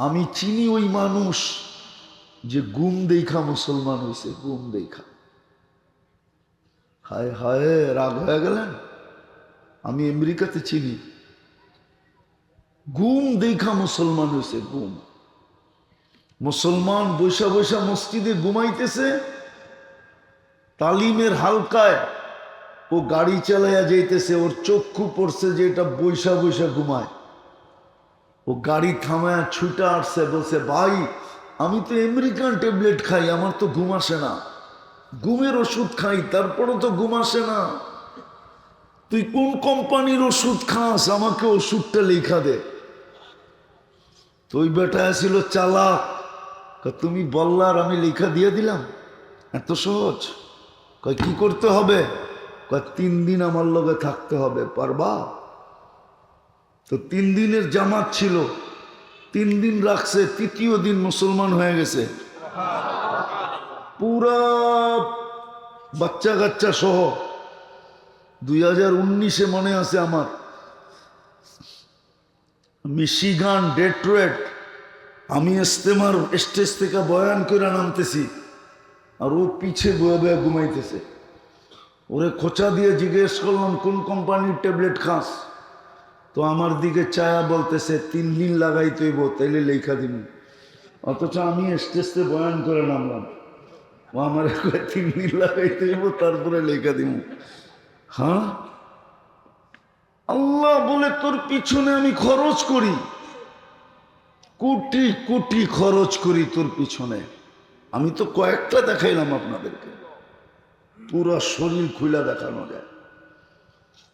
আমি চিনি ওই মানুষ যে গুম দেখা মুসলমান হয়েছে গুম দেখা। হায় হায়, রাগ হয়ে গেলেন? আমি আমেরিকাতে চিনি। গুম দেখা মুসলমান হয়েছে গুম। মুসলমান বৈশা বৈশা মসজিদে ঘুমাইতেছে, তালিমের হালকায় ও গাড়ি চালাইয়া যাইতেছে, ওর চক্ষু পড়ছে যে এটা বৈশা বৈশা ঘুমায়। ও গাড়ি থামায় ছুটে আসছে, বলছে, ভাই, আমি তো আমেরিকান ট্যাবলেট খাই, আমার তো ঘুম আসে না। ঘুমের ওষুধ খাই, তারপরও তো ঘুম আসে না। তুই কোন কোম্পানির ওষুধ খাস? আমাকে ওষুধটা লেখা দে। তো ওই বেটা ছিল চালাক। তুমি বললার, আমি লেখা দিয়ে দিলাম। এত সহজ। কয়, কি করতে হবে? কয়, তিন দিন আমার লগে থাকতে হবে, পারবা? তো তিন দিনের জামাত ছিল। তিন দিন রাখছে, তৃতীয় দিন মুসলমান হয়ে গেছে। পুরা বাচ্চা কাচ্চা সহ দুই হাজার উনিশে মনে আছে আমার। মিশিগান ডেট্রয়েট আমি ইস্তেমার স্টেজ থেকে বয়ান করে নামতেছি, আর ও পিছে বয়ে বয়ে ঘুমাইতেছে। ওরে খোঁচা দিয়ে জিজ্ঞেস করলাম, কোন কোম্পানির ট্যাবলেট খাস? তো আমার দিকে চায়া বলতেছে, তিন দিন লাগাই তৈব, তাইলে লেখা দিন অথচ আমি স্টেজে বয়ান করে নামলাম। ও আমার তিন দিন লাগাই তৈব, তারপরে লেখা দিব হ্যাঁ? আল্লাহ বলে তোর পিছনে আমি খরচ করি। কোটি কোটি খরচ করি তোর পিছনে। আমি তো কয়েকটা দেখাইলাম আপনাদেরকে। পুরো শরীর খুলা দেখানো যায়।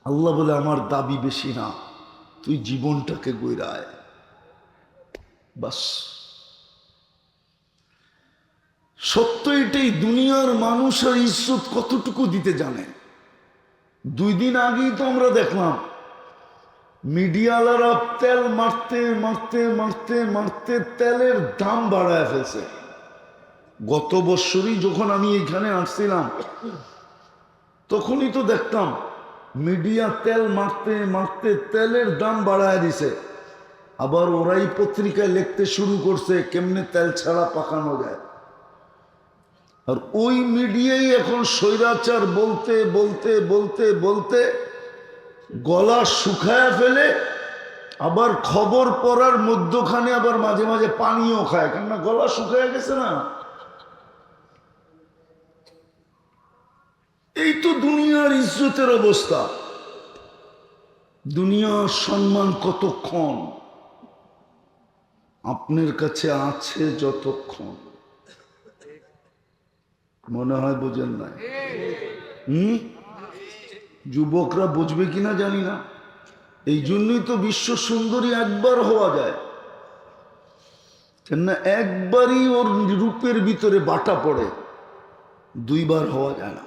আল্লাহ বলে, আমার দাবি বেশি না। তুই জীবনটাকে গৈরায় বাস। সত্য এটাই, দুনিয়ার মানুষের ইজ্জত কতটুকু দিতে জানে? দুই দিন আগেই তো আমরা দেখলাম, মিডিয়ালারা তেল মারতে মারতে মারতে মারতে তেলের দাম বাড়ায় ফেলছে। গত বৎসরই যখন আমি এখানে আসছিলাম, তখনই তো দেখতাম মিডিয়া তেল মারতে মারতে তেলের দাম বাড়ায় দিছে। আবার ওরাই পত্রিকায় লিখতে শুরু করছে, কেমনে তেল ছাড়া পাকানো যায়। আর ওই মিডিয়াই এখন স্বৈরাচার বলতে বলতে বলতে বলতে গলা শুকায় ফেলে, আবার খবর পড়ার মধ্যখানে আবার মাঝে মাঝে পানিও খায়। কেননা গলা শুকায় গেছে না। এই তো দুনিয়ার ইজ্জতের অবস্থা। দুনিয়ার সম্মান কতক্ষণ? আপনার কাছে আছে যতক্ষণ। মনে হয় বোঝেন না হম? যুবকরা বুঝবে কিনা জানি না। এই জন্যই তো বিশ্ব সুন্দরী একবার হওয়া যায়। কেননা একবারই ওর রূপের ভিতরে বাটা পড়ে, দুইবার হওয়া যায় না।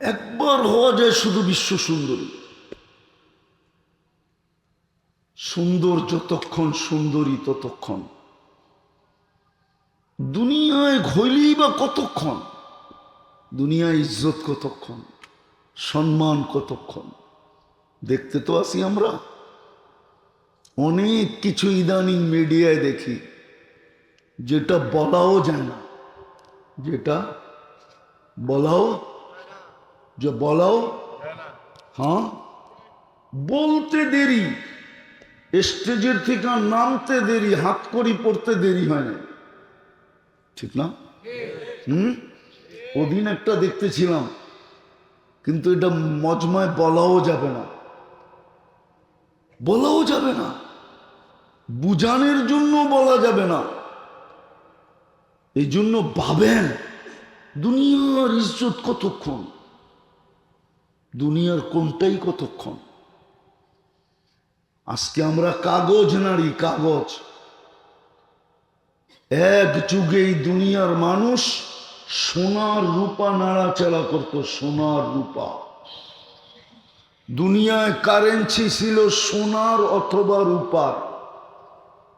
একবার হওয়া যায় শুধু বিশ্ব সুন্দরী। সুন্দর যতক্ষণ, সুন্দরী ততক্ষণ। দুনিয়ায় ঘইলেই বা কতক্ষণ? দুনিয়ায় ইজ্জত কতক্ষণ? সম্মান কতক্ষণ? দেখতে তো আসি আমরা। অনেক কিছু ইদানিং মিডিয়ায় দেখি, যেটা বলাও যায় না, যেটা বলাও যে বলাও হ্যাঁ? বলতে দেরি। স্টেজের থেকে নামতে দেরি, হাত করি পড়তে দেরি হয় না। ঠিক না? হুম? ওদিন একটা দেখতেছিলাম, কিন্তু এটা মজমায় বলাও যাবে না। বলাও যাবে না। বুঝানোর জন্য বলা যাবে না। এই জন্য ভাবেন। দুনিয়ার ইজ্জত কতক্ষণ? দুনিয়ার কোনটাই কতক্ষণ? আজকে আমরা কাগজ নাড়ি কাগজ। এক যুগে দুনিয়ার মানুষ সোনার রূপা নাড়াচাড়া করত, সোনার রূপা। দুনিয়ায় কারেন্সি ছিল সোনার অথবা রূপার।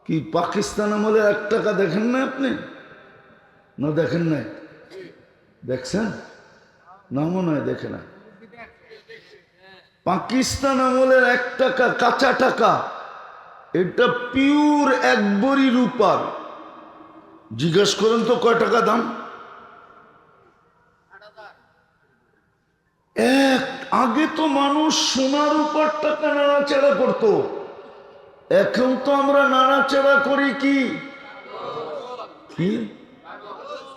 কি, পাকিস্তান আমলে এক টাকা দেখেন না আপনি? না দেখেন নাই? দেখছেন? না মনে হয় দেখে না। পাকিস্তান আমলের এক টাকা, কাঁচা টাকা, এটা পিওর এক বড়ি রূপার। জিজ্ঞেস করেন তো কয় টাকা দাম? এক, আগে তো মানুষ সোনার উপর টাকা নাড়াচাড়া করতো। এখন তো আমরা নাড়াচাড়া করি কি?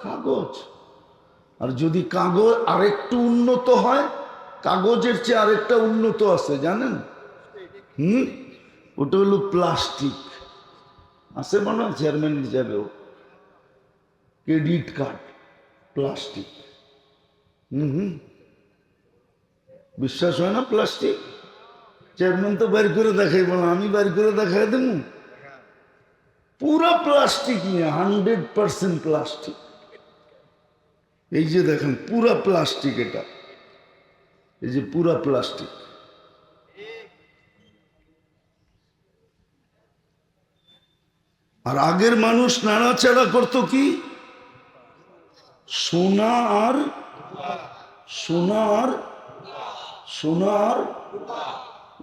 কাগজ। আর যদি কাগজ আরেকটু উন্নত হয়, কাগজের চেয়ে আরেকটা উন্নত আছে, জানেন? হুম? ওটা হলো প্লাস্টিক। আছে মনে হয় চেয়ারম্যান হিসাবেও। Credit card, plastic. হুম হুম। বিশ্বাস হয় না প্লাস্টিক? চেয়ারম্যান তো বাইর করে দেখাইব না আমি বাইর করে দেখাই দেবো। পুরা প্লাস্টিক নিয়ে হান্ড্রেড পার্সেন্ট প্লাস্টিক। এই যে দেখেন, পুরা প্লাস্টিক এটা। এই যে পুরা প্লাস্টিক। আর আগের মানুষ নাড়াচাড়া করতো কি? সোনা আর সোনা আর সোনা আর।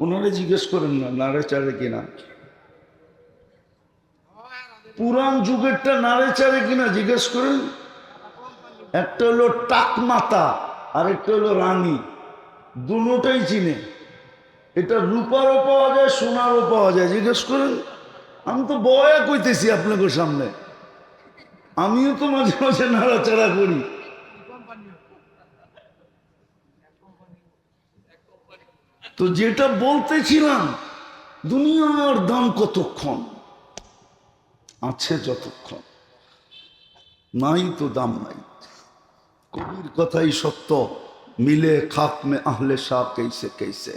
ওনারে জিজ্ঞেস করেন না নাড়ে চাড়ে কিনা। পুরান যুগেরটা নাড়ে চাড়ে কিনা জিজ্ঞেস করেন। একটা হলো টাকমাতা, আর একটা হলো রানী। দুটোটাই চিনে। এটা রূপারও পাওয়া যায়, সোনারও পাওয়া যায়, জিজ্ঞেস করেন? আমি তো বয়া কইতেছি আপনাকে সামনে। আমিও তো মাঝে মাঝে নাড়াচাড়া করি। তো যেটা বলতেছিলাম, দুনিয়ার দাম কতক্ষণ? আছে যতক্ষণ। নাই তো দাম নাই। কবির কথাই সত্য। মিলে খাক মে আহলে সাপ কেসে কেসে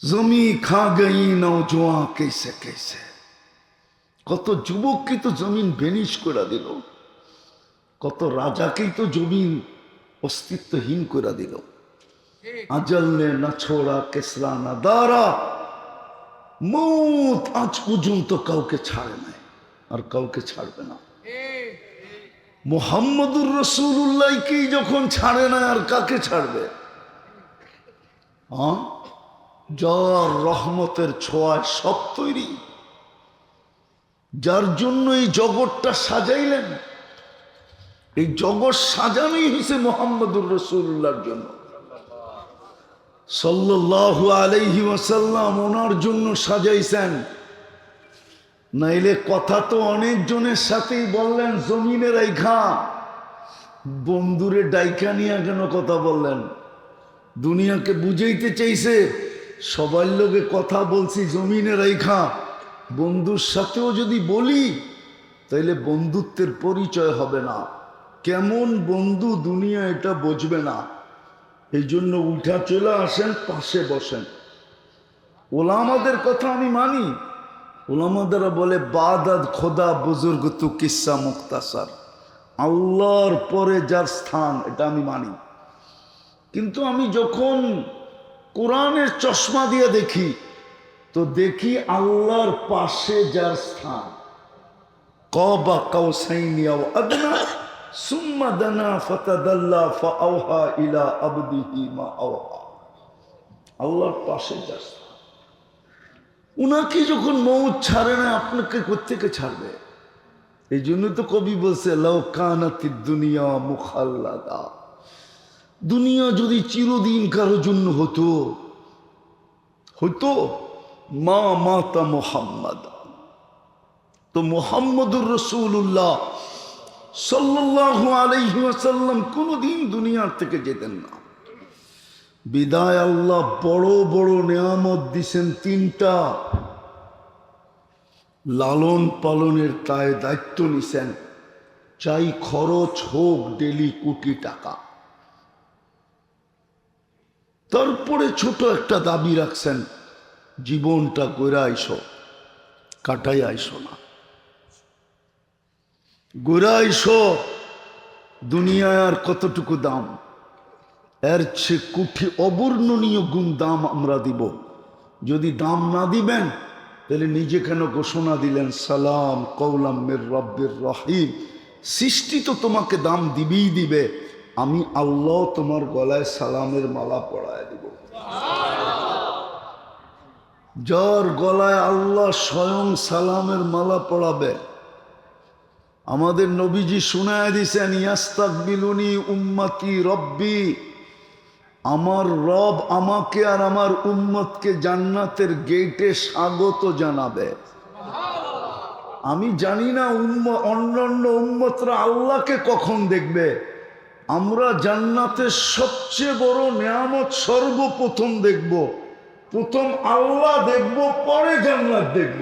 জমি খা গেই গই নৌজোয়া কেসে কেসে কত যুবককে তো জমিন বেনিস করে দিল। কত রাজাকেই তো জমিন অস্তিত্বহীন করে দিল। আজল্লে না ছোড়া কেসরা না দাঁড়া মৌত আজ পর্যন্ত কাউকে ছাড়ে নাই, আর কাউকে ছাড়বে না। মোহাম্মদুর রসুল্লাহকেই যখন ছাড়ে না আর কাকে ছাড়বে? হ্যাঁ? যার রহমতের ছোঁয়ায় সব তৈরি। যার জন্য এই জগৎটা সাজাইলেন। এই জগৎ সাজানোই হয়েছে মোহাম্মদুর রসুল্লাহর জন্য। সাল্লাল্লাহু আলাইহি ওয়াসাল্লাম ওনার জন্য সাজাইছেন। নাইলে কথা তো অনেকজনের সাথেই বললেন, জমিনের রাইখা বন্ধুরে ডাইকা নিয়ে কেন কথা বললেন? দুনিয়াকে বুঝাইতে চাইছে, সবার লোকে কথা বলছি জমিনে রাইখা বন্ধুর সাথেও যদি বলি, তাইলে বন্ধুত্বের পরিচয় হবে না। কেমন বন্ধু দুনিয়া এটা বুঝবে না। এই জন্য উঠা চলে আসেন, পাশে বসেন। ওলামাদের কথা আমি মানি। ওলামাদারা বলে বাদাদ খোদা বুজুর্গ তু কিসা মুক্তাসার। আল্লাহর পরে যার স্থান, এটা আমি মানি। কিন্তু আমি যখন কোরআনের চশমা দিয়ে দেখি, তো দেখি আল্লাহর পাশে যার স্থান। ফাআওহা ইলা মা আল্লাহর পাশে যার স্থান। উনাকে যখন মৌত ছাড়ে না, আপনাকে কোথেকে ছাড়বে? এই জন্য তো কবি বলছে, লাউ কানাতি দুনিয়া মুখাল্লাদা। দুনিয়া যদি চিরদিন কারও জন্য হতো হতো মা মাতা মোহাম্মদ। তো মোহাম্মদুর রসুল্লাহ সাল্লাহ আলহি আসাল্লাম কোনোদিন দুনিয়ার থেকে যেতেন না। বিদায় আল্লাহ বড় বড় নেয়ামত দিছেন তিনটা। লালন পালনের তাই দায়িত্ব নিছেন। চাই খরচ হোক ডেলি কোটি টাকা। তারপরে ছোট একটা দাবি রাখছেন, জীবনটা গোড়া আইসো কাটাই আইসো না। গোড়া আইসো, দুনিয়ায় আর কতটুকু দাম? এর চেয়ে কুঠি অবর্ণনীয় গুণ দাম আমরা দিব। যদি দাম না দিবেন, তাহলে নিজে কেন ঘোষণা দিলেন, সালাম কৌলাম মের রব্বের রহিম, সৃষ্টি তো তোমাকে দাম দিবেই দিবে, আমি আল্লাহ তোমার গলায় সালামের মালা পড়ায় দিব। যার গলায় আল্লাহ স্বয়ং সালামের মালা পড়াবে, আমাদের নবীজি শুনায় দিছেন ইয়াস্তাক বিলুনি উম্মতি রব্বি আমার রব আমাকে আর আমার উম্মতকে জান্নাতের গেটে স্বাগত জানাবে। আমি জানি না উম্ম, অন্যান্য উম্মতরা আল্লাহকে কখন দেখবে। আমরা জান্নাতের সবচেয়ে বড় নিয়ামত সর্বপ্রথম দেখব। প্রথম আল্লাহ দেখব, পরে জান্নাত দেখব।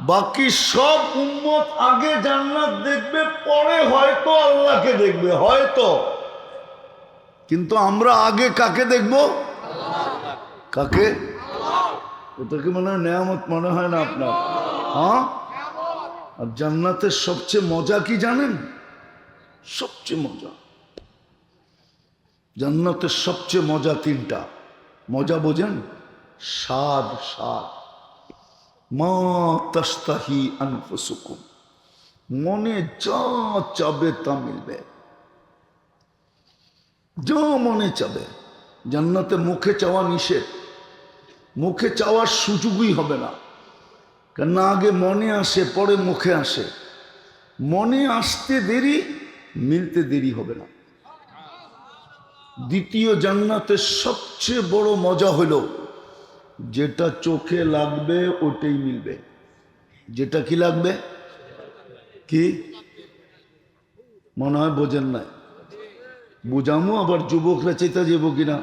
বাকি সব উম্মত আগে জান্নাত দেখবে, পরে হয়তো আল্লাহকে দেখবে, হয়তো। কিন্তু আমরা আগে কাকে দেখব? কাকে? ওটাকে মনে হয় নেয়ামত? মনে হয় না আপনার। হ্যাঁ? আর জান্নাতের সবচেয়ে মজা কি জানেন? সবচেয়ে মজা। জান্নাতের সবচেয়ে মজা তিনটা। মজা বোঝেন? স্বাদ স্বাদ। মা তাস্তাহি আনফুসুকুম। মনে যা চাবে তা মিলবে। যা মনে চাবে। জান্নাতে মুখে চাওয়া নিষেধ। মুখে চাওয়ার সুযোগই হবে না। কেন আগে মনে আসে, পরে মুখে আসে। মনে আসতে দেরি, মিলতে দেরি হবে না। দ্বিতীয় জান্নাতের সবচেয়ে বড় মজা হলো, যেটা চোখে লাগবে ওটাই মিলবে। যেটা কি লাগবে? কি? মনে হয় বোঝেন না বুঝামো আবার যুবকরা চেতা যাব কিনা?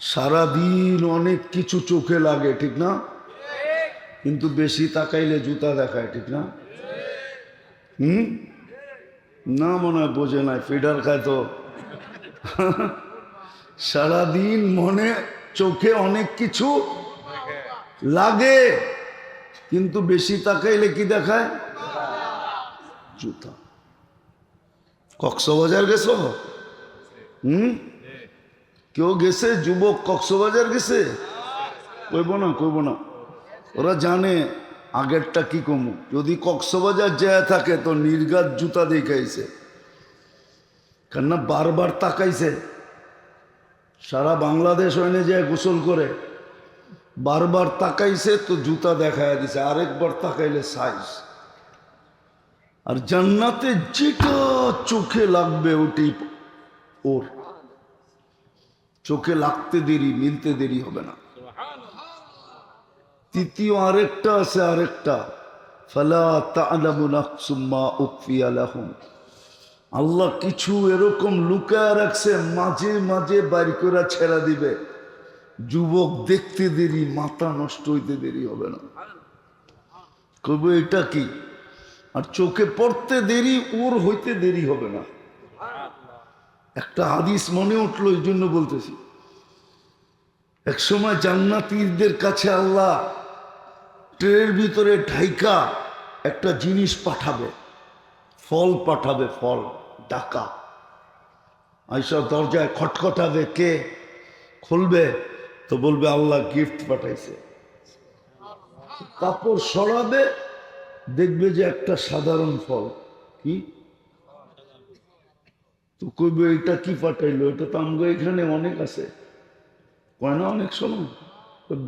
সারাদিন অনেক কিছু চোখে লাগে, ঠিক না? কিন্তু বেশি তাকাইলে জুতা দেখায়, ঠিক না? হুম? না মনে হয় বোঝে নাই, ফিডার খায় তো। সারাদিন মনে, চোখে অনেক কিছু লাগে, কিন্তু বেশি তাকাইলে কি দেখায়? জুতা। কক্সবাজার গেছো? হুম? কেউ গেছে? যুবক কক্সবাজার গেছে? কইব না কইব না। ওরা জানে আগেরটা কি কমু। যদি কক্সবাজার যায় থাকে, তো নির্গাত জুতা দেখাইছে কেননা বারবার তাকাইছে। সারা বাংলাদেশ ওইনে যায় গোসল করে। বারবার তাকাইছে, তো জুতা দেখায় দিছে। আরেকবার তাকাইলে সাইজ আর জান্নাতে যেটা চোখে লাগবে ওটি ওর। চোখে লাগতে দেরি, মিলতে দেরি হবে না। তৃতীয় আরেকটা আছে আরেকটা। ফালা তা'লামু নাফসুম মা উখফিয়া লাহুম। আল্লাহ কিছু এরকম লুকায় রাখছে, মাঝে মাঝে বাইর করে ছেড়া দিবে। যুবক দেখতে দেরি, মাথা নষ্ট হইতে দেরি হবে না। কবে এটা কি? আর চোখে পড়তে দেরি ওর হইতে দেরি হবে না। একটা হাদিস মনে উঠল, এই জন্য বলতেছি। এক সময় জান্নাতীদের কাছে আল্লাহ ট্রেনের ভিতরে ঢাইকা একটা জিনিস পাঠাবে। ফল পাঠাবে, ফল, ডাকা। আইসা দরজায় খটখটাবে, কে খুলবে? তো বলবে, আল্লাহ গিফট পাঠাইছে। কাপড় সরাবে দেখবে যে একটা সাধারণ ফল। কি? তো কইবে, এটা কি পাঠাইলো এটা তো আমগো এখানে অনেক আছে। কয় না, অনেক সময়।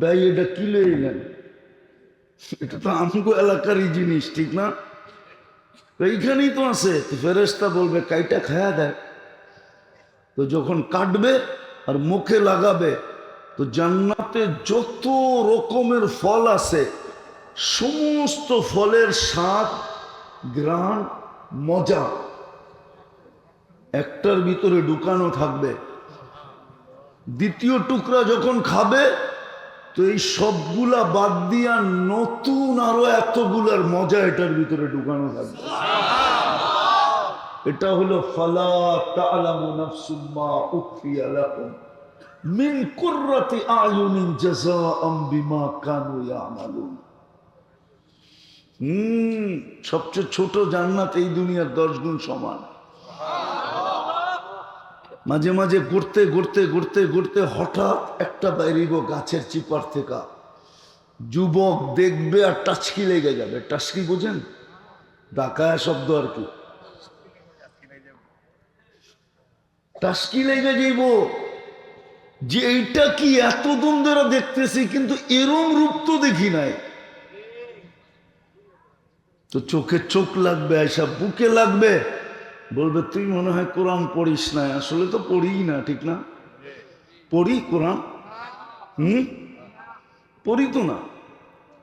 ব্যয় এটা কি লইলেন এটা তো আমগো এলাকারই জিনিস, ঠিক না? এইখানেই তো আছে। ফেরেস্তা বলবে, কাইটা খায়া দেয় তো যখন কাটবে আর মুখে লাগাবে, তো জান্নাতে যত রকমের ফল আছে সমস্ত ফলের স্বাদ গ্রান মজা একটার ভিতরে ঢুকানো থাকবে। দ্বিতীয় টুকরা যখন খাবে, তো এই সবগুলা বাদ দিয়া নতুন আরও এতগুলার মজা এটার ভিতরে ঢুকানো থাকবে। এটা হলো, ফালা তা'লামু নাফসুম মা উখফিয়া লাহুম মিন কুররাতি কানু ইয়ামালুন। হুম, সবচেয়ে ছোট জান্নাত এই দুনিয়ার দশ গুণ সমান। মাঝে মাঝে ঘুরতে ঘুরতে ঘুরতে ঘুরতে হঠাৎ একটা বাইরিব গাছের চিপার থেকে যুবক দেখবে আর টাচকি লেগে যাবে। টাচকি বোঝেন? ডাকায়া শব্দ আর কি। টাস্কি লেগে যাইব। যে এইটা কি? এত দ্বন্দ্বেরা দেখতেছি, কিন্তু এরম রূপ তো দেখি নাই। তো চোখে চোখ লাগবে আইসা বুকে লাগবে। বলবে, তুই মনে হয় কোরআন পড়িস না। আসলে তো পড়িই না, ঠিক না? পড়ি কোরআন? হুম? পড়ি তো না।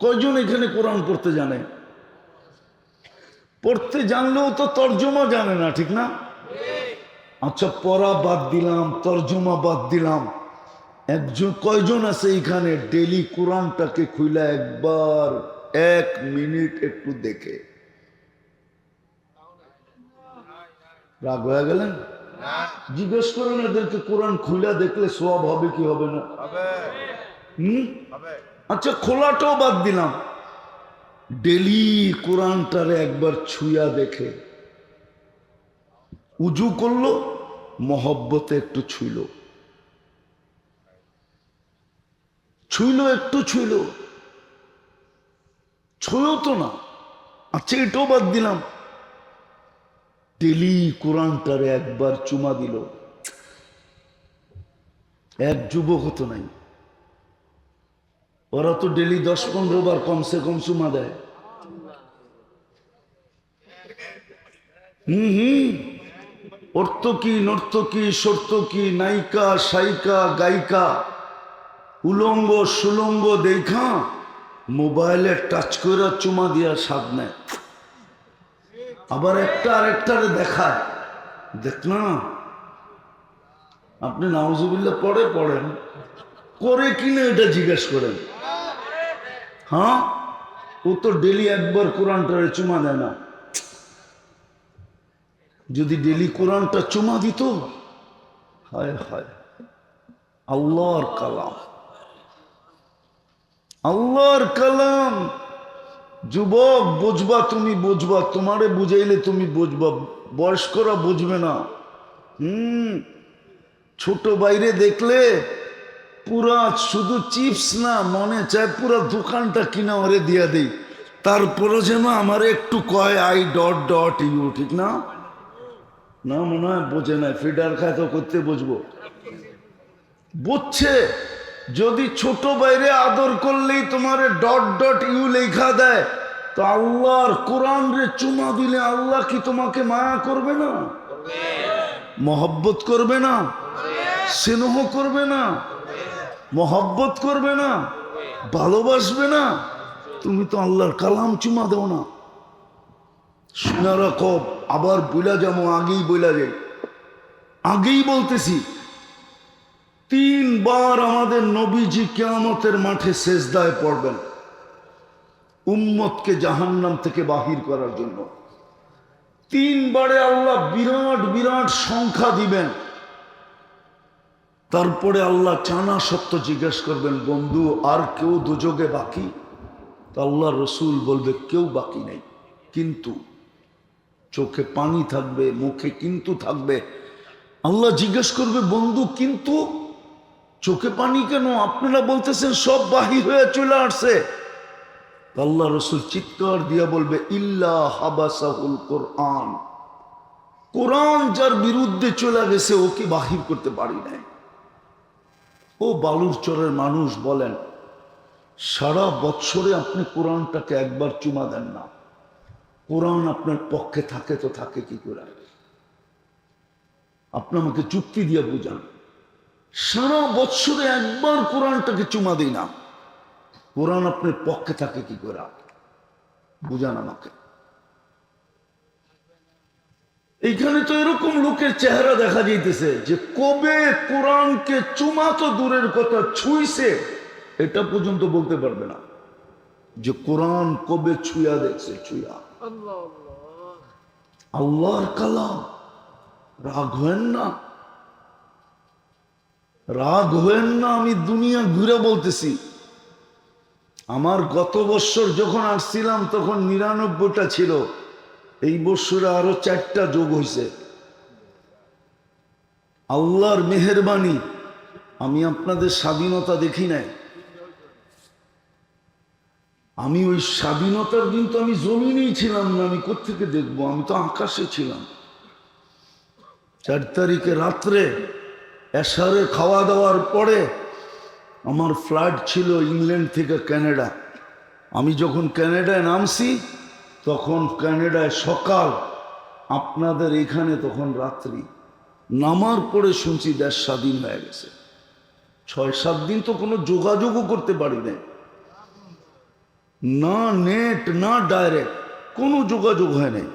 কয়জন এখানে কোরআন পড়তে জানে? পড়তে জানলেও তো তর্জমা জানে না, ঠিক না? আচ্ছা পড়া বাদ দিলাম, তর্জমা বাদ দিলাম। একজন, কয়জন আছে এখানে? ডেলি কোরআনটাকে খুইলা একবার এক মিনিট একটু দেখে। রাগ হয়ে গেলেন? জিজ্ঞেস করেন এদেরকে কোরআন খুলে দেখলে সব হবে কি হবে না? হুম? আচ্ছা খোলাটাও বাদ দিলাম। ডেলি কোরআনটারে একবার ছুঁয়া দেখে। উজু করল মহব্বতে একটু ছুইল। ছুইল একটু ছুইল। ছুঁয়ো তো না। আচ্ছা এটাও বাদ দিলাম। ডেলি কোরআনটারে একবার চুমা দিল। এক যুবক হতো নাই। ওরা তো ডেলি দশ পনেরো বার কমসে কম চুমা দেয়। হুম হুম। অর্থকি নর্তকী সর্তকী নায়িকা সাইকা গায়িকা, উলঙ্গ, সুলঙ্গ দেখা মোবাইলে টাচ করে চুমা দিয়া স্বাদ নেয়। আবার একটা আরেকটারে দেখায়। দেখ না। আপনি নাউজুবিল্লা পড়ে পড়েন। করে কিনা এটা জিজ্ঞেস করেন। হ্যাঁ? ও তো ডেলি একবার কোরআনটারে চুমা দেয় না। যদি ডেলি কোরআনটা চুমা দিত? হায় হায়। আল্লাহর কালাম। আল্লাহর কালাম। যুবক, বুঝবা তুমি, বুঝবা। তোমারে বুঝাইলে তুমি বুঝবা। বয়স্করা বুঝবে না। হুম। ছোট বাইরে দেখলে পুরা শুধু চিপস না, মনে চায় পুরা দোকানটা কিনা ওরে দিয়া দেই। তারপরে যেন আমার একটু কয়, আই, ডট ডট ইউ ঠিক না? না, মনে হয় বোঝে না। ফিডার খায় তো করতে বুঝব। বুঝছে? যদি ছোট বাইরে আদর করলেই তোমার ডট ডট ইউ লেখা দেয়, তো আল্লাহর কোরআন রে চুমা দিলে আল্লাহ কি তোমাকে মায়া করবে না? মহব্বত করবে না? স্নেহ করবে না? মহব্বত করবে না? ভালোবাসবে না? তুমি তো আল্লাহর কালাম চুমা দেও না। শোনা কব আবার বইলা যাব, আগেই বইলা যাই। আগেই বলতেছি তিনবার আমাদের নবীজি কেয়ামতের মাঠে শেষদায় পড়বেন। উম্মতকে জাহান্নাম থেকে বাহির করার জন্য। তিনবারে আল্লাহ বিরাট বিরাট সংখ্যা দিবেন। তারপরে আল্লাহ চানা সত্য জিজ্ঞেস করবেন, বন্ধু, আর কেউ দুযোগে বাকি? তো আল্লাহ রসুল বলবে, কেউ বাকি নেই। কিন্তু চোখে পানি থাকবে, মুখে কিন্তু থাকবে। আল্লাহ জিজ্ঞেস করবে, বন্ধু, কিন্তু চোখে পানি কেন? আপনারা বলতেছেন সব বাহির হয়ে চলে আসছে। আল্লাহ রসুল চিৎকার দিয়া বলবে, ইল্লা হাবাসাহুল কোরআন। কোরআন যার বিরুদ্ধে চলে গেছে ওকে বাহির করতে পারি নাই? ও বালুর চরের মানুষ বলেন, সারা বৎসরে আপনি কোরআনটাকে একবার চুমা দেন না। কোরআন আপনার পক্ষে থাকে তো থাকে কি করে? আপনি আমাকে চুক্তি দিয়ে বুঝান। সারা বছরে একবার কোরআনটাকে চুমা দিই না। কোরআন আপনার পক্ষে থাকে কি করে? বুঝান আমাকে। এইখানে তো এরকম লোকের চেহারা দেখা যাইতেছে যে কবে কোরআনকে চুমা তো দূরের কথা ছুঁইছে এটা পর্যন্ত বলতে পারবে না। যে কোরআন কবে ছুঁয়া দেখছে ছুঁয়া। আল্লাহর কালাম। রাগ হয়েন না। রাগ হয়েন না, আমি দুনিয়া ঘুরে বলতেছি। আমার গত বৎসর যখন আসছিলাম, তখন নিরানব্বইটা ছিল। এই বৎসরে আরও চারটা যোগ হয়েছে আল্লাহর মেহরবানি, আমি আপনাদের স্বাধীনতা দেখি নাই। আমি ওই স্বাধীনতার দিন তো আমি জমিনেই ছিলাম না, আমি কোথেকে দেখব? আমি তো আকাশে ছিলাম। চার তারিখে রাত্রে এসারে খাওয়া দাওয়ার পরে আমার ফ্লাইট ছিল ইংল্যান্ড থেকে কানাডা। আমি যখন কানাডায় নামছি, তখন কানাডায় সকাল, আপনাদের এখানে তখন রাত্রি। নামার পরে শুনছি দেশ স্বাধীন হয়ে গেছে। ছয় সাত দিন তো কোনো যোগাযোগও করতে পারি নাই। না নেট, না ডাইরেক্ট, কোনো যোগাযোগ হয় নাই।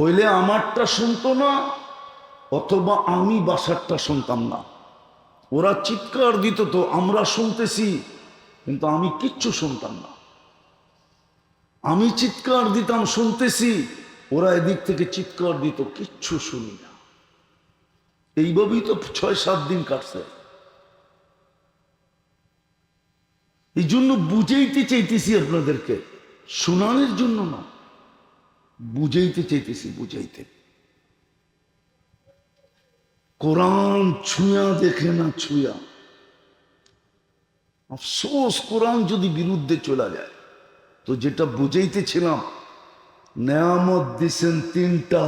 হইলে আমারটা শুনতো না অথবা আমি বাসারটা শুনতাম না। ওরা চিৎকার দিত তো, আমরা শুনতেছি, কিন্তু আমি কিচ্ছু শুনতাম না। আমি চিৎকার দিতাম, শুনতেছি, ওরা এদিক থেকে চিৎকার দিত, কিচ্ছু শুনি না। এইভাবেই তো ছয় সাত দিন কাটছে। এই জন্য বুঝাইতে চাইতেছি আপনাদেরকে, শোনানোর জন্য না, বুঝাইতে চাইতেছি, বুঝাইতে। কোরআন ছুঁয়া দেখে না ছুঁয়া। আফসোস, কোরআন যদি বিরুদ্ধে চলে যায়, তো যেটা বুঝাইতেছিলাম, নেয়ামত দিছেন তিনটা।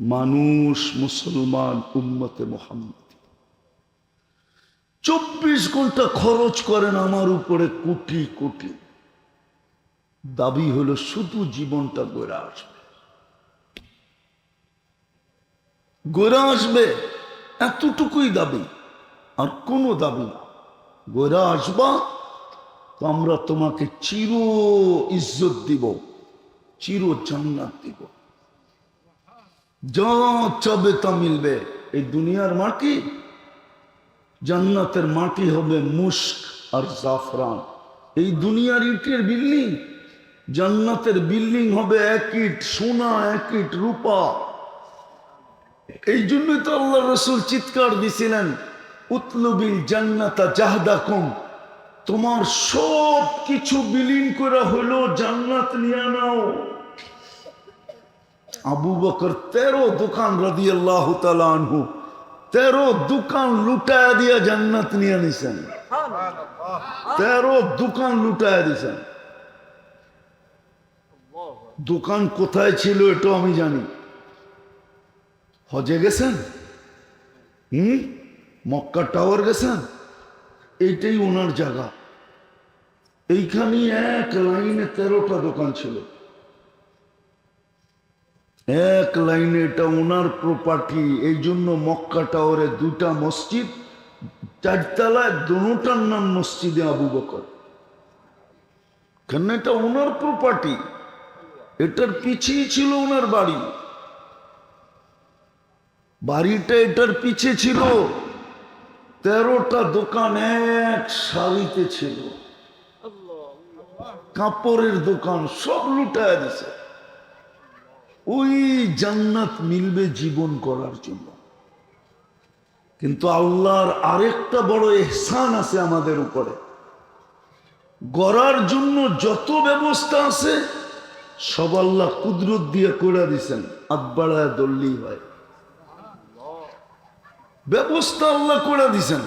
মানুষ, মুসলমান, উম্মতে মোহাম্মদ। চব্বিশ ঘণ্টা খরচ করেন আমার উপরে কোটি কোটি। দাবি হলো শুধু জীবনটা গড়ে আসবে। গড়ে আসবে, এতটুকুই দাবি। আর কোনো দাবি না। গড়ে আসবা, তো আমরা তোমাকে চির ইজ্জত দিব, চির জান্নাত দিব। যা চাবে তা মিলবে। এই দুনিয়ার মাটি, জান্নাতের মাটি হবে মুস্ক আর জাফরান। এই দুনিয়ার ইটের বিল্ডিং, জান্নাতের বিল্ডিং হবে এক ইট সোনা, এক ইট রূপা। এই জন্যই তো আল্লাহ রসুল চিৎকার দিছিলেন, উতলুবিল জান্নাতা জাহদাকুম। তোমার সব কিছু বিলীন করা হলো, জান্নাত নিয়ে নাও। আবু বকর তেরো দোকান রাদি আল্লাহ আনহু, তেরো দোকান লুটায়া দিয়া জান্নাত নিয়ে নিছেন। তেরো দোকান লুটায় দিছেন। দোকান কোথায় ছিল এটা আমি জানি। হজে গেছেন? হুম? মক্কা টাওয়ার গেছেন? এইটাই ওনার জায়গা। এইখানে এক লাইনে তেরোটা দোকান ছিল। এক লাইনে এটা ওনার প্রপার্টি এই জন্য মক্কা টাওয়ারে দুটা মসজিদ চারতলায় দোনোটার নাম মসজিদে আবু বকর। কেন এটা ওনার প্রপার্টি এটার পিছিয়ে ছিল ওনার বাড়ি। বাড়িটা এটার পিছে ছিল। তেরোটা দোকান এক সারিতে ছিল। কাপড়ের দোকান সব লুটায় দিছে। ওই জান্নাত মিলবে জীবন করার জন্য। কিন্তু আল্লাহর আরেকটা বড় এহসান আছে আমাদের উপরে। গড়ার জন্য যত ব্যবস্থা আছে, সব আল্লাহ কুদরত দিয়ে করে দিছেন। হাত বাড়ায় দল্লি হয়। ব্যবস্থা আল্লাহ করে দিছেন।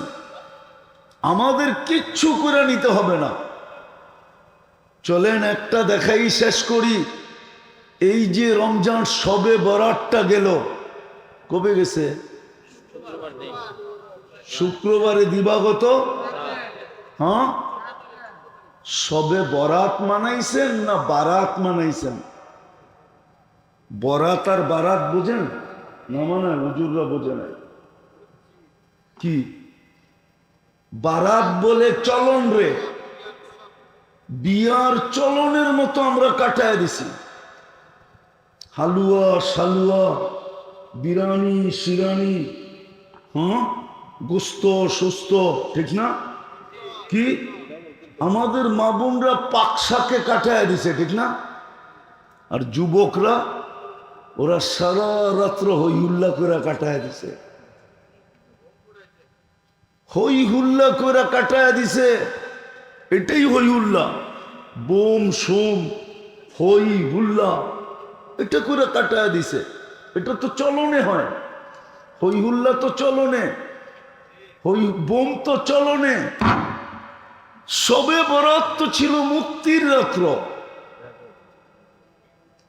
আমাদের কিচ্ছু করে নিতে হবে না। চলেন একটা দেখাই শেষ করি। এই যে রমজান সবে বরাতটা গেল, কবে গেছে? শুক্রবারে দিবাগত হ্যাঁ? সবে বরাত মানাইছেন না বারাত মানাইছেন? বরাত আর বারাত বোঝেন না মানে হুজুররা বোঝে নাই। কি? বারাত বলে চলন রে। বিয়ার চলনের মতো আমরা কাটায় দিছি। হালুয়া সালুয়া বিরানি, শিরানি হ্যাঁ? গোস্ত সুস্থ ঠিক না? কি? আমাদের মা বোনরা পাকশাকে কাটায় দিছে, ঠিক না? আর যুবকরা, ওরা সারা রাত্র হই হুল্লা করে কাটায় দিছে। হই হুল্লা করে কাটায় দিছে। এটাই হই হুল্লা। বোম, সোম, হই হুল্লা, এটা করে কাটায় দিছে। এটা তো চলনে হয়। হই হুল্লা তো চলনে। হই বোম তো চলনে। সবে বরাত তো ছিল মুক্তির রাত্র।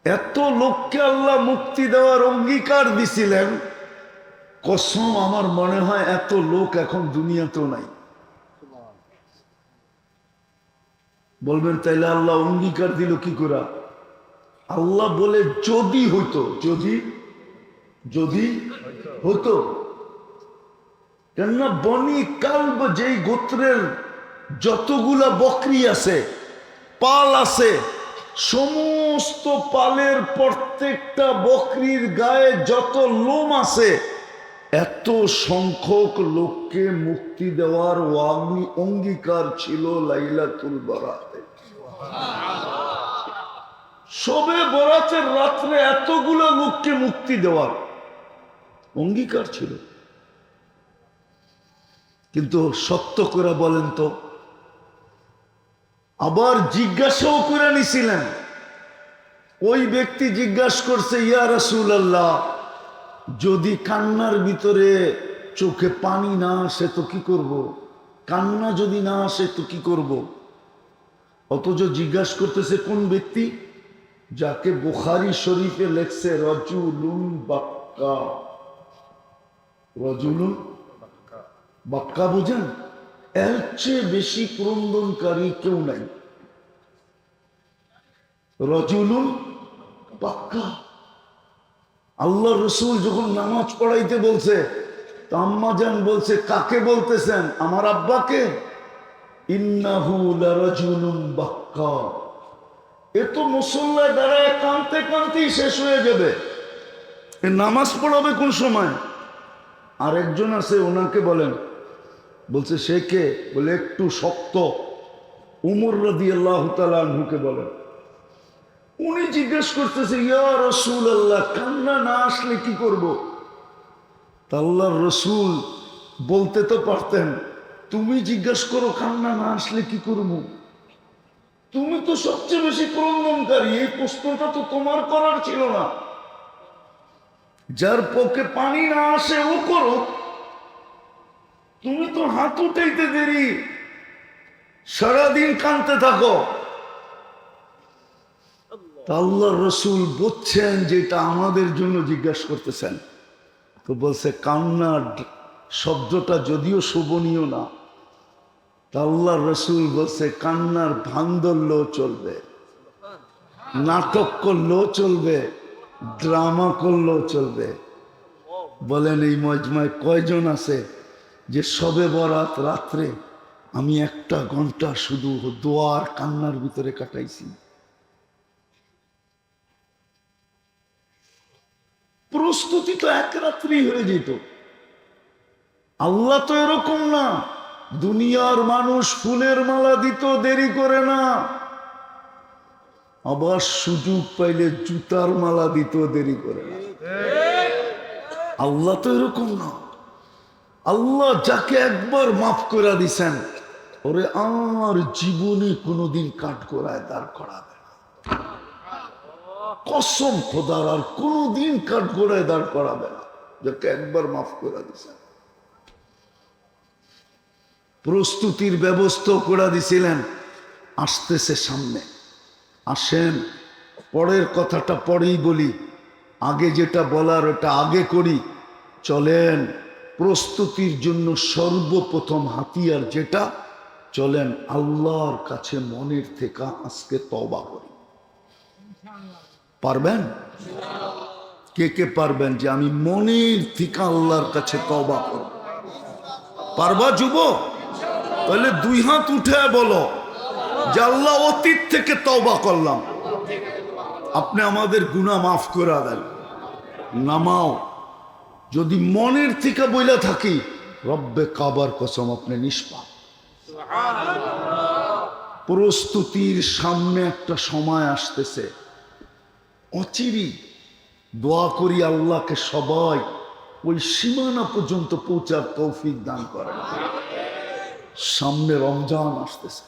এত লোককে আল্লাহ মুক্তি দেওয়ার অঙ্গীকার দিছিলেন। কসম আমার মনে হয় এত লোক এখন দুনিয়াতেও নাই। বলবেন, তাইলে আল্লাহ অঙ্গীকার দিল কি করে? আল্লাহ বলে, যদি হইতো, যদি যদি হতো কেননা বনি কালব যেই গোত্রের যতগুলা বকরি আছে, পাল আছে, সমস্ত পালের প্রত্যেকটা বকরির গায়ে যত লোম আছে এত সংখ্যক লোককে মুক্তি দেওয়ার ওয়াগি অঙ্গীকার ছিল লাইলাতুল বরাতে। সবে বরাতের রাত্রে এতগুলো লোককে মুক্তি দেওয়ার অঙ্গীকার ছিল। কিন্তু সত্য করে বলেন তো, আবার জিজ্ঞাসাও করে নিছিলেন। ওই ব্যক্তি জিজ্ঞাসা করছে, ইয়া রসুল আল্লাহ যদি কান্নার ভিতরে চোখে পানি না আসে তো কি করব। কান্না যদি না আসে তো কি করব। অথচ জিজ্ঞাসা করতেছে কোন ব্যক্তি? যাকে বুখারি শরীফে লেখছে, রজুলুন বাক্কা। রজুলুন বাক্কা। বুঝেন? এর চেয়ে বেশি ক্রন্দনকারী কেউ নাই। রজুলুন বাক্কা। আল্লাহ রসুল যখন নামাজ পড়াইতে বলছে তো আম্মা যান বলছে, কাকে বলতেছেন? আমার আব্বাকে। এ তো মুসল্লায় দাঁড়ায় কানতে কানতেই শেষ হয়ে যাবে। এ নামাজ পড়াবে কোন সময়? আর একজন আছে, ওনাকে বলেন। বলছে, সে কে? বলে, একটু শক্ত। উমর রদি আল্লাহ তালুকে বলেন। উনি জিজ্ঞেস করতেছে, ইয়া রসুল আল্লাহ কান্না না আসলে কি করব? তা আল্লাহর রসুল বলতে তো পারতেন, তুমি জিজ্ঞেস করো, কান্না না আসলে কি করব? তুমি তো সবচেয়ে বেশি ক্রন্দনকারী এই প্রশ্নটা তো তোমার করার ছিল না। যার পক্ষে পানি না আসে, ও করো তুমি তো হাত উঠাইতে দেরি, সারাদিন কানতে থাকো। আল্লাহ রসুল বুঝছেন যেটা আমাদের জন্য জিজ্ঞাসা করতেছেন। তো বলছে কান্নার শব্দটা যদিও শোভনীয় না। তা আল্লাহ রসুল বলছে, কান্নার ভান ধরলেও চলবে নাটক করলেও চলবে ড্রামা করলেও চলবে। বলেন এই মজমায় কয়জন আছে যে সবে বরাত রাত্রে আমি একটা ঘণ্টা শুধু দোয়ার কান্নার ভিতরে কাটাইছি? প্রস্তুতি তো এক রাত্রি হয়ে যেত। আল্লাহ তো এরকম না। দুনিয়ার মানুষ ফুলের মালা দিত, দেরি করে না। আবার সুযোগ পাইলে জুতার মালা দিত, দেরি করে না। আল্লাহ তো এরকম না। আল্লাহ যাকে একবার মাফ করে দিছেন, ওরে আমার জীবনে কোনোদিন কাট করায় দাঁড় করাবে কসম খোদার আর কোনোদিন কাট করায় দাঁড় করাবে না। যাকে একবার মাফ করে দিছেন প্রস্তুতির ব্যবস্থা করে দিছিলেন। আসতেছে সামনে। আসেন, পরের কথাটা পরেই বলি। আগে যেটা বলার ওটা আগে করি। চলেন, প্রস্তুতির জন্য সর্বপ্রথম হাতিয়ার যেটা, চলেন আল্লাহর কাছে মনের থেকে আজকে তবা করি। পারবেন? কে কে পারবেন যে আমি মনের থেকে আল্লাহর কাছে তবা করব? পারবা যুবক তাহলে দুই হাত উঠে বলো যে আল্লাহ অতীত থেকে তবা করলাম। আপনি আমাদের গুণা মাফ করে দেন। নামাও। যদি মনের থেকে বইলা থাকি রব্বে কাবার কসম আপনি নিষ্পাপ। প্রস্তুতির সামনে একটা সময় আসতেছে। অচিরি দোয়া করি আল্লাহকে সবাই ওই সীমানা পর্যন্ত পৌঁছার তৌফিক দান করেন। সামনে রমজান আসতেছে।